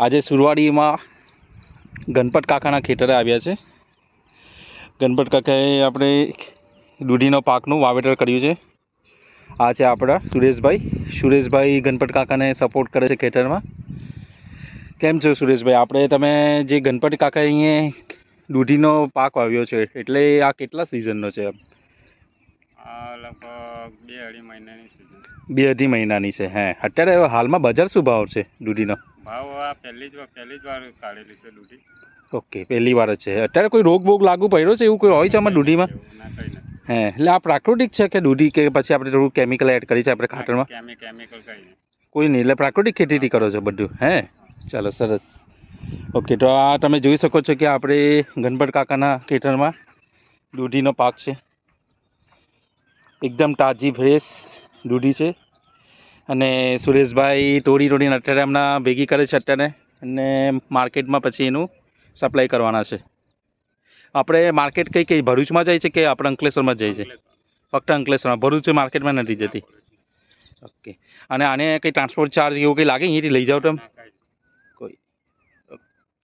આજે સુરવાડીમાં ગણપત કાકાના ખેતરે આવ્યા છે. ગણપત કાકાએ આપણે દૂધીનો પાકનું વાવેતર કર્યું છે. આ છે આપણા સુરેશભાઈ. સુરેશભાઈ ગણપત કાકાને સપોર્ટ કરે છે ખેતરમાં. કેમ છો સુરેશભાઈ? આપણે તમે જે ગણપત કાકાએ અહીંયા દૂધીનો પાક વાવ્યો છે એટલે આ કેટલા સિઝનનો છે મહિનાની બે અઢી મહિનાની છે હે. અત્યારે હાલમાં બજાર શું ભાવ છે દૂધીનો? ભાવ આ પહેલી જ પહેલી જ વાર કાઢેલી છે દૂધી. ઓકે પહેલી વાર જ છે. અત્યારે કોઈ રોગ બોગ લાગુ પડ્યો છે? એવું કોઈ હોય છે આમાં દૂધીમાં? હે એટલે આ પ્રાકૃતિક છે કે દૂધી કે પછી આપણે થોડું કેમિકલ એડ કરી છે આપણે ખાતરમાં કેમિકલ કંઈ કોઈ નહીં એટલે પ્રાકૃતિક ખેતીથી કરો છો બધું હે? ચાલો સરસ. ઓકે તો આ તમે જોઈ શકો છો કે આપણે ગણપત કાકાના ખેતરમાં દૂધીનો પાક છે. એકદમ તાજી ફ્રેશ દૂધી છે. અને સુરેશભાઈ તોડી તોડીને અત્યારે હમણાં ભેગી કરે છે અત્યારે. અને માર્કેટમાં પછી એનું સપ્લાય કરવાના છે. આપણે માર્કેટ કઈ કઈ ભરૂચમાં જાય છે કે આપણે અંકલેશ્વરમાં જાય છે ફક્ત અંકલેશ્વરમાં. ભરૂચ માર્કેટમાં નથી જતી. ઓકે. અને આને કંઈ ટ્રાન્સપોર્ટ ચાર્જ એવું કંઈ લાગે? અહીંયાથી લઈ જાઓ તમે?